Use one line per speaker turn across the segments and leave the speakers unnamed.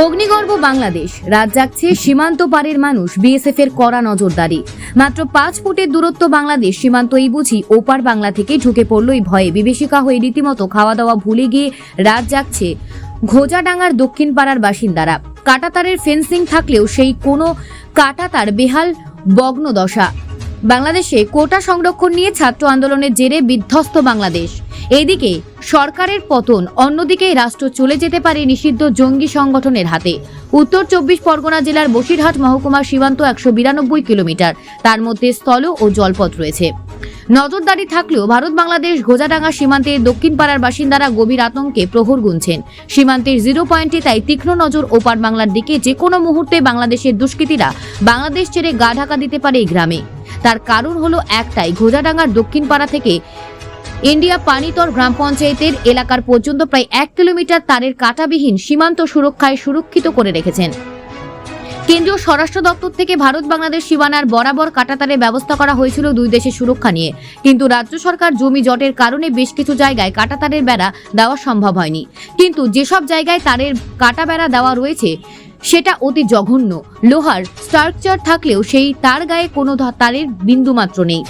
অগ্নিগর্ভ বাংলাদেশ। রাত জাগছে সীমান্ত পারের মানুষ বিএসএফ এর কড়া নজরদারি। মাত্র পাঁচ ফুটের দূরত্ব বাংলাদেশ সীমান্ত এই বুঝি ওপার বাংলা থেকে ঢুকে পড়লই ভয়ে বিভীষিকা হয়ে রীতিমতো খাওয়া দাওয়া ভুলে গিয়ে রাত জাগছে ঘোজাডাঙ্গার দক্ষিণ পাড়ার বাসিন্দারা। কাটাতারের ফেন্সিং থাকলেও সেই কোনো কাটাতার বেহাল বগ্ন দশা বাংলাদেশে কোটা সংরক্ষণ নিয়ে ছাত্র আন্দোলনের জেরে বিধ্বস্ত বাংলাদেশ। এদিকে সরকারের পতন অন্যদিকে রাষ্ট্র চলে যেতে পারে নিষিদ্ধ জঙ্গি সংগঠনের হাতে। উত্তর চব্বিশ পরগনা জেলার বসিরহাট মহকুমার সীমান্ত একশো বিরানব্বই কিলোমিটার। তার মধ্যে স্থল ও জলপথ রয়েছে। নজরদারি থাকলেও ভারত বাংলাদেশ গোজাডাঙ্গা সীমান্তের দক্ষিণ পাড়ার বাসিন্দারা গভীর আতঙ্কে প্রহর গুনছেন। সীমান্তের জিরো পয়েন্টে তাই তীক্ষ্ণ নজর ওপার বাংলার দিকে যে কোনো মুহূর্তে বাংলাদেশের দুষ্কৃতীরা বাংলাদেশ ছেড়ে গা ঢাকা দিতে পারে এই গ্রামে। তার কারণ হলো একটাই ঘোজাডাঙ্গার দক্ষিণ পাড়া থেকে ইন্ডিয়া পানিতর গ্রাম পঞ্চায়েতের এলাকার পর্যন্ত প্রায় এক কিলোমিটার তারের কাটাবিহীন সীমান্ত সুরক্ষায় সুরক্ষিত করে রেখেছেন। কেন্দ্রীয় স্বরাষ্ট্র দপ্তর থেকে ভারত বাংলাদেশ সীমানার বরাবর কাটাতারের ব্যবস্থা করা হয়েছিল দুই দেশের সুরক্ষা নিয়ে। কিন্তু রাজ্য সরকার জমি জটের কারণে বেশ কিছু জায়গায় কাটাতারের বেড়া দেওয়া সম্ভব হয়নি। কিন্তু যেসব জায়গায় তারের কাটা বেড়া দেওয়া রয়েছে, সেটা অতি জঘন্য। লোহার স্ট্রাকচার থাকলেও সেই তার গায়ে কোনো তারের বিন্দুমাত্র নেই।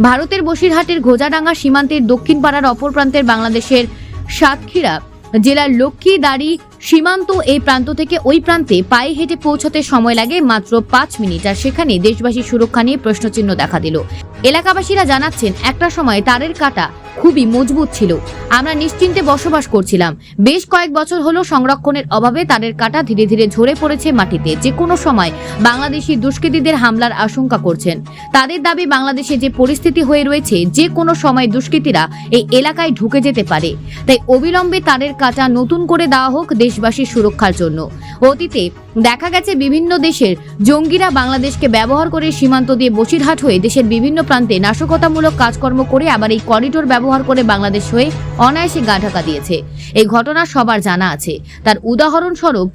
ভারতের বসিরহাটের ঘোজাডাঙ্গা সীমান্তের দক্ষিণ পাড়ার অপর প্রান্তের বাংলাদেশের সাতক্ষীরা জেলার লক্ষ্মীদারি সীমান্ত এই প্রান্ত থেকে ওই প্রান্তে পায়ে হেঁটে পৌঁছতে সময় লাগে মাত্র পাঁচ মিনিট। আর সেখানে দেশবাসীর সুরক্ষা নিয়ে প্রশ্নচিহ্ন দেখা দিল। এলাকাবাসীরা জানাচ্ছেন, একটা সময় তারের কাটা খুবই মজবুত ছিল। আমরা নিশ্চিন্তে বসবাস করছিলাম। বেশ কয়েক বছর হলো সংরক্ষণের অভাবে তাদের কাটা ধীরে ধীরে ঝরে পড়েছে মাটিতে। যে কোনো সময় বাংলাদেশি দুষ্কৃতীদের হামলার আশঙ্কা করছেন। তাদের দাবি বাংলাদেশে যে পরিস্থিতি হয়ে রয়েছে যে কোনো সময় দুষ্কৃতীরা এই এলাকায় ঢুকে যেতে পারে। তাই অবিলম্বে তারের কাটা নতুন করে দেওয়া হোক দেশবাসীর সুরক্ষার জন্য। অতীতে দেখা গেছে বিভিন্ন দেশের জঙ্গিরা বাংলাদেশকে ব্যবহার করে সীমান্ত দিয়ে বসিরহাট হয়ে দেশের বিভিন্ন প্রান্তে নাশকতামূলক কাজকর্ম করে আবার এই করিডোর ব্যবহার করে বাংলাদেশ হয়ে অনায়াসে গা ঢাকা দিয়েছে। এই ঘটনা সবার জানা আছে। তার উদাহরণস্বরূপ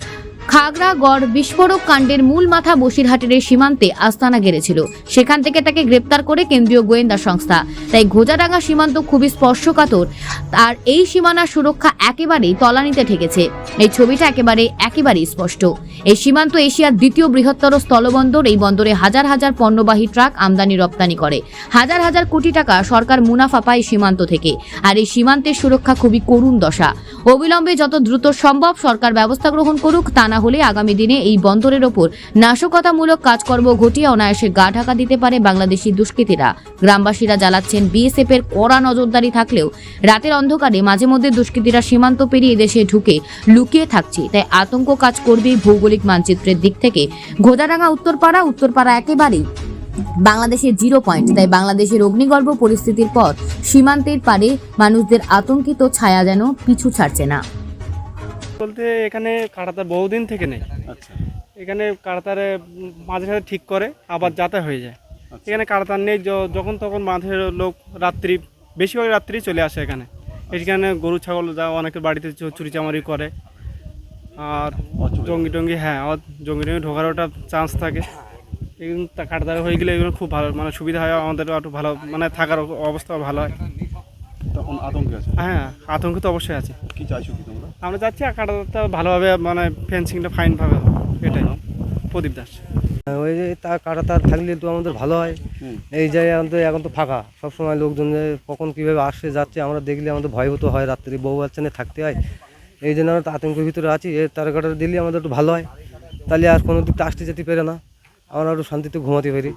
খাগড়াগড় বিস্ফোরক কাণ্ডের মূল মাথা বসিরহাটের সীমান্তে আস্তানা গেড়েছিল। সেখান থেকে তাকে গ্রেপ্তার করে কেন্দ্রীয় গোয়েন্দা সংস্থা। তাই ঘোজাডাঙ্গা সীমান্ত খুবই স্পর্শকাতর। আর এই সীমানার সুরক্ষা একেবারেই তলানিতে ঠেকেছে। এই ছবিটা একেবারে একেবারেই স্পষ্ট। এই সীমান্ত এশিয়ার দ্বিতীয় বৃহত্তর স্থলবন্দর। এই বন্দরে হাজার হাজার পণ্যবাহী ট্রাক আমদানি, রপ্তানি করে। হাজার হাজার কোটি টাকা সরকার মুনাফা পায় সীমান্ত থেকে। আর এই সীমান্তের সুরক্ষা খুবই করুণ দশা। অবিলম্বে যত দ্রুত সম্ভব সরকার ব্যবস্থা গ্রহণ করুক, তা না হলে আগামী দিনে এই বন্দরের ওপর নাশকতামূলক কাজকর্ম ঘটিয়ে অনায়াসে গা ঢাকা দিতে পারে বাংলাদেশি দুষ্কৃতীরা। গ্রামবাসীরা জ্বালাচ্ছেন বিএসএফ এর কড়া নজরদারি থাকলেও রাতের অন্ধকারে মাঝে মধ্যে দুষ্কৃতীরা সীমান্ত পেরিয়ে দেশে ঢুকে লুকিয়ে থাকছে। তাই আতঙ্ক কাজ করবে ভৌগোলিক মানচিত্রের দিক থেকে ঘোদারাঙ্গা উত্তরপাড়া উত্তরপাড়া একেবারেই বাংলাদেশের জিরো পয়েন্ট তাই বাংলাদেশের অগ্নিগর্ভ পরিস্থিতির পর সীমান্তের পারে মানুষদের আতঙ্কিত ছায়া যেন পিছু ছাড়ছে না।
বলতে এখানে কাটাতার বহুদিন থেকে নেই।
আচ্ছা।
এখানে কাটাতারে উম মাঝে সাঝে ঠিক করে আবার যাতা হয়ে যায়।
আচ্ছা।
এখানে কাটাতার নেই যখন তখন মাঝে লোক রাত্রি বেশিরভাগ রাত্রি চলে আসে এখানে। এখানে গরু ছাগল যা অনেকের বাড়িতে চু- চুরি চামারি করে। আর জঙ্গি টঙ্গি হ্যাঁ আর জঙ্গি টঙ্গি ঢোকার ওটা চান্স থাকে। এগুলো তা- কাটাতারে হয়ে গেলে এগুলো খুব ভালো মানে সুবিধা হয় আমাদের একটু ভালো মানে থাকার অব- অবস্থা ভালো হয়।
তখন আতঙ্কে আছে?
হ্যাঁ আতঙ্ক তো অবশ্যই আছে।
কি চাইছো কি তোমরা?
আমরা চাচ্ছি কাটাতারটা ভালোভাবে মানে ফেন্সিংটা ফাইনভাবে এটাই। প্রদীপ দাস।
ওই যে তার কাটা তার থাকলে তো আমাদের ভালো হয়। এই জায়গায় আমাদের এখন তো ফাঁকা। সবসময় লোকজন কখন কীভাবে আসছে যাচ্ছে আমরা দেখলে আমাদের ভয়ভূত হয় রাত্রি বউ বাচ্চা নিয়ে থাকতে হয়। এই জন্য আমরা আতঙ্কের ভিতরে আছি। এই তার কাটা দিলে আমাদের একটু ভালো হয়। তাহলে আর কোনো দিকটা আসতে যেতে পারে না। আমরা একটু শান্তিতে ঘুমাতে পারি।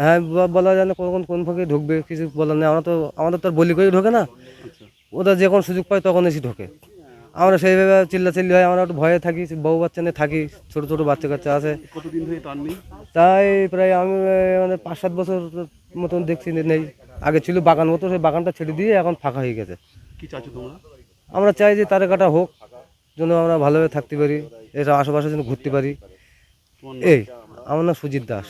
হ্যাঁ বলা যায় না কোন কোন ফাঁকে ঢুকবে কিছু বলার নেই। আমরা তো আমাদের তো আর বলি করে ঢোকে না।
আচ্ছা।
ওরা যখন সুযোগ পায় তখন এসে ঢোকে। আমরা সেইভাবে চিল্লা চিল্লি হয় আমরা একটু ভয়ে থাকি বউ বাচ্চা নিয়ে থাকি ছোটো ছোটো বাচ্চা কাচ্চা আছে। তাই প্রায় আমি মানে পাঁচ সাত বছর মতন দেখছি নেই। আগে ছিল বাগান মতো সেই বাগানটা ছেড়ে দিয়ে এখন ফাঁকা হয়ে গেছে।
কি চাইছো তোমরা?
আমরা চাই যে তার কাটা হোক যেন আমরা ভালোভাবে থাকতে পারি এটা আশেপাশে যেন ঘুরতে পারি। এই আমার নাম সুজিত দাস।